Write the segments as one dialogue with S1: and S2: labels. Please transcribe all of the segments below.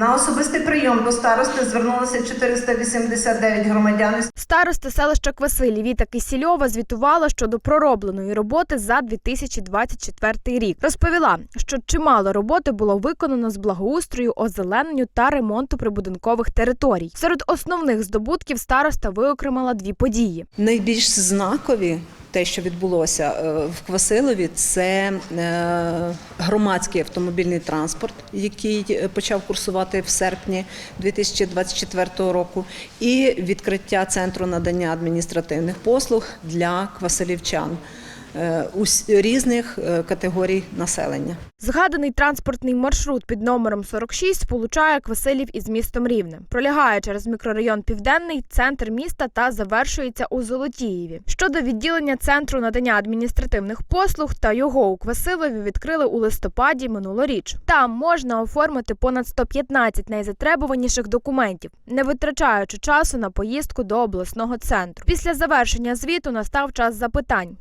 S1: На особистий прийом до старости звернулося 489 громадян.
S2: Староста селища Квасилі Віта Кисільова звітувала щодо проробленої роботи за 2024 рік. Розповіла, що чимало роботи було виконано з благоустрою, озелененню та ремонту прибудинкових територій. Серед основних здобутків староста виокремила дві події.
S3: Найбільш знакові. Те, що відбулося е, в Квасилові, це е, громадський автомобільний транспорт, який е, почав курсувати в серпні 2024 року, і відкриття центру надання адміністративних послуг для квасилівчан різних е, категорій населення.
S2: Згаданий транспортний маршрут під номером 46 сполучає Квасилів із містом Рівне, пролягає через мікрорайон Південний, центр міста та завершується у Золотієві. Щодо відділення центру надання адміністративних послуг та його у Квасилові відкрили у листопаді минулоріч. Там можна оформити понад 115 найзатребуваніших документів, не витрачаючи часу на поїздку до обласного центру. Після завершення звіту настав час запитань.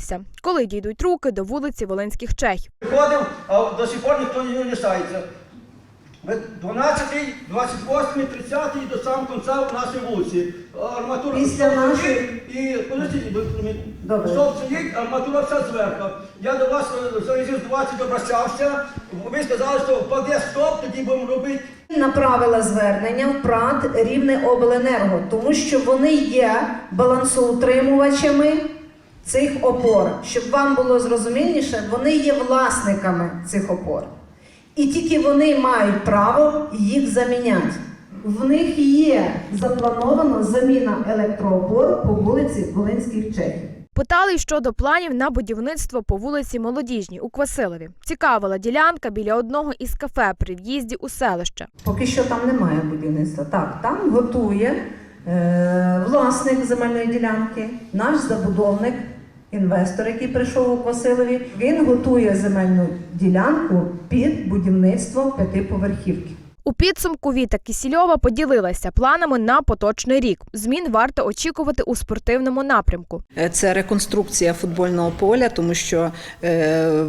S2: Цікавилися, коли дійдуть руки до вулиці Волинських Чехів.
S4: Приходив, а до сих пор ніхто не лишається. 12, 28, 30 до самого кінця в нашій вулиці. Арматура
S1: Після нашої-
S4: І стовп стоїть, арматура вся зверху. Я до вас е, разів 20 обращався. Ви сказали, що впаде стоп, тоді будемо робити.
S1: Направила звернення в ПРАТ Рівне Обленерго, тому що вони є балансоутримувачами цих опор. Щоб вам було зрозуміліше, вони є власниками цих опор. І тільки вони мають право їх заміняти. В них є запланована заміна електроопор по вулиці Волинських Чехів.
S2: Питали щодо планів на будівництво по вулиці Молодіжній у Квасилові. Цікавила ділянка біля одного із кафе при в'їзді у селище.
S1: Поки що там немає будівництва. Так, там готує е, власник земельної ділянки, наш забудовник, інвестор, який прийшов у Василові. Він готує земельну ділянку під будівництво п'ятиповерхівки.
S2: У підсумку Віта Кісільова поділилася планами на поточний рік. Змін варто очікувати у спортивному напрямку.
S3: Е, Це реконструкція футбольного поля, тому що е,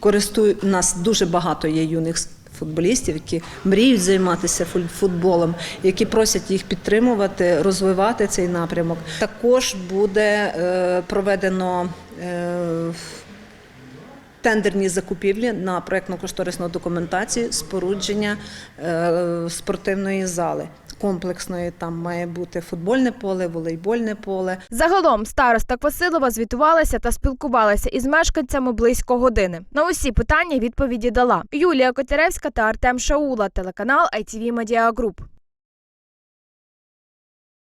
S3: користують нас дуже багато є юних футболістів, які мріють займатися футболом, які просять їх підтримувати, розвивати цей напрямок. Також буде е, проведено. Е, Тендерні закупівлі на проєктно-кошторисну документацію спорудження е, спортивної зали комплексної. Там має бути футбольне поле, волейбольне поле,
S2: Загалом староста Квасилова звітувалася та спілкувалася із мешканцями близько години. На усі питання відповіді дала Юлія Котеревська та Артем Шаула, телеканал ITV Media Group.